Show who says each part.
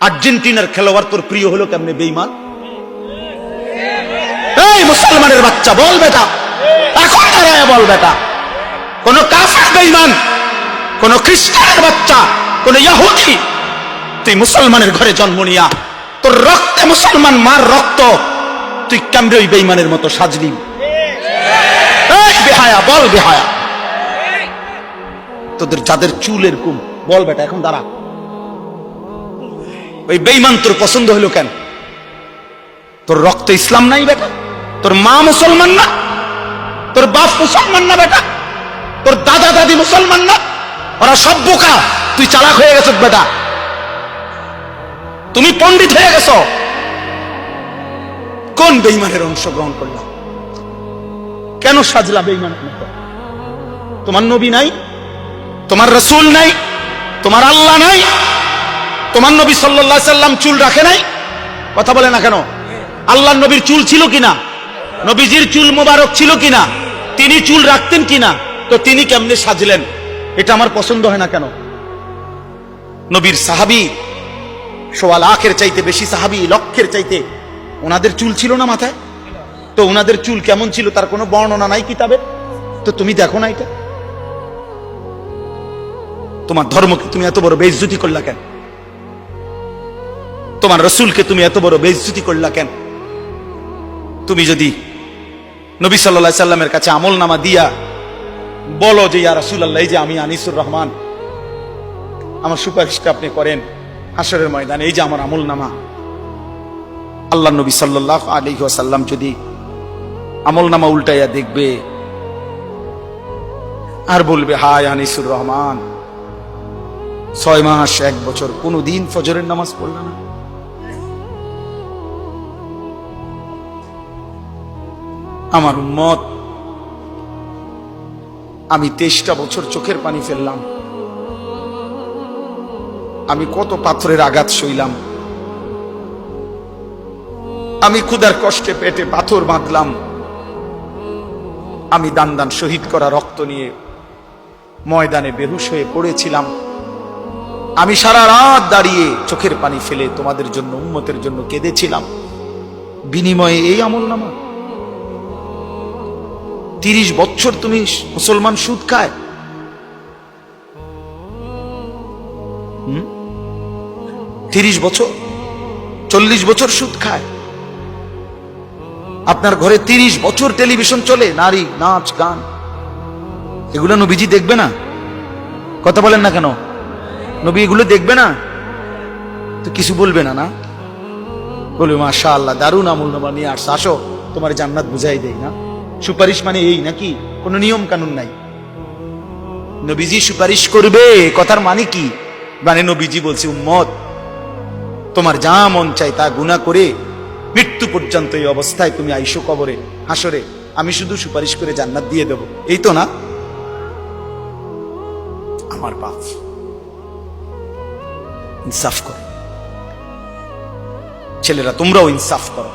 Speaker 1: আর্জেন্টিনার খেলোয়াড় তোর প্রিয় হলো কেমনে বেইমান এই মুসলমানের বাচ্চা, বল বেটা। এখন দাঁড়ায় বল বেটা। কোন কাফের বেইমান কোন খ্রিস্টানের বাচ্চা, কোন ইয়াহুদি। তুই মুসলমানের ঘরে জন্ম নিয়া। তোর রক্তে মুসলমান, মার রক্ত। তুই কেমনে ওই বেইমানের মতো সাজলি। বেহায়া, বল বেহায়া। তোদের যাদের চুল এরকম বল বেটা, এখন দাঁড়া। ওই বেইমান তোর পছন্দ হলো কেন? তোর রক্ত ইসলাম নাই বেটা? তোর মা মুসলমান না? তোর বাপ মুসলমান না বেটা? তোর দাদা দাদি মুসলমান না? ওরা সব বোকা। তুই চালাক হয়ে গেছ বেটা। তুমি পণ্ডিত হয়ে গেছ। কোন বেইমানের অংশগ্রহণ করলাম? কেন সাজলা বেইমানের মতো? তোমার নবী নাই? তোমার রসুল নাই? তোমার আল্লাহ নাই? তোমার নবী সাল্লাহ সাল্লাম চুল রাখে নাই? কথা বলে না কেন? আল্লাহ নবীর চুল ছিল কিনা? নবীজির চুল মোবারক ছিল কিনা? তিনি চুল রাখতেন কিনা? তো তিনি কেমনে সাজলেন? এটা আমার পছন্দ হয় না কেন? নবীর সাহাবি সোয়া লাখের চাইতে বেশি সাহাবি লক্ষের চাইতে ওনাদের চুল ছিল না মাথায়? তো ওনাদের চুল কেমন ছিল তার কোনো বর্ণনা নাই কিতাবে? তো তুমি দেখো না এটা। তোমার ধর্মকে তুমি এত বড় বেইজ্জতি করলা কেন? তোমার রসুলকে তুমি এত বড় বেইজ্জতি করলা কেন? তুমি যদি নবী সাল্লা সাল্লামের কাছে আমল নামা দিয়া বলো যে, ইয়া রাসুল আল্লাহ যে আমি আনিসুর রহমান, আমার সুপারিশটা আপনি করেন হাসরের ময়দানে, এই যে আমার আমল নামা আল্লাহ নবী সাল্লাহ আলী যদি আমল নামা উল্টাইয়া দেখবে, আর বলবে, হায় আনিসুর রহমান, ছয় মাস, এক বছর, কোনোদিন ফজরের নামাজ পড়ল না? আমার উম্মত। আমি তেইশটা বছর চোখের পানি ফেললাম। আমি কত পাথরের আঘাত সইলাম। আমি ক্ষুদার কষ্টে পেটে পাথর বাঁধলাম। আমি দান দান শহীদ করা রক্ত নিয়ে ময়দানে বেহুশ হয়ে পড়েছিলাম। আমি সারা রাত দাঁড়িয়ে চোখের পানি ফেলে তোমাদের জন্য উন্মতের জন্য কেঁদেছিলাম। বিনিময়ে এই আমল নামা তিরিশ বছর তুমি মুসলমান সুদ খায়। তিরিশ বছর, চল্লিশ বছর সুদ খায়। আপনার ঘরে তিরিশ বছর টেলিভিশন চলে, নারী, নাচ, গান। এগুলো নবীজি দেখবে না? কথা বলেন না কেন? নবী এগুলো দেখবে না? তো কিছু বলবে না না? বলবে মাশা আল্লাহ দারুণ আমল নামা নিয়ে আসছে। আসো, তোমার জান্নাত বুঝাই দেয় না? সুপারিশ মানে এই নাকি? কোনো নিয়ম কানুন নাই। নবীজি সুপারিশ করবে, কথার মানে কি? মানে নবীজি বলছে, উম্মত, তোমার যা মন চাই তা গুণা করে মৃত্যু পর্যন্ত এই অবস্থায় তুমি আইসো কবরে হাসরে আমি শুধু সুপারিশ করে জান্নাত দিয়ে দেব। এই তো না? আমার বাপ, ইনসাফ করো। ছেলেরা, তোমরাও ইনসাফ করো।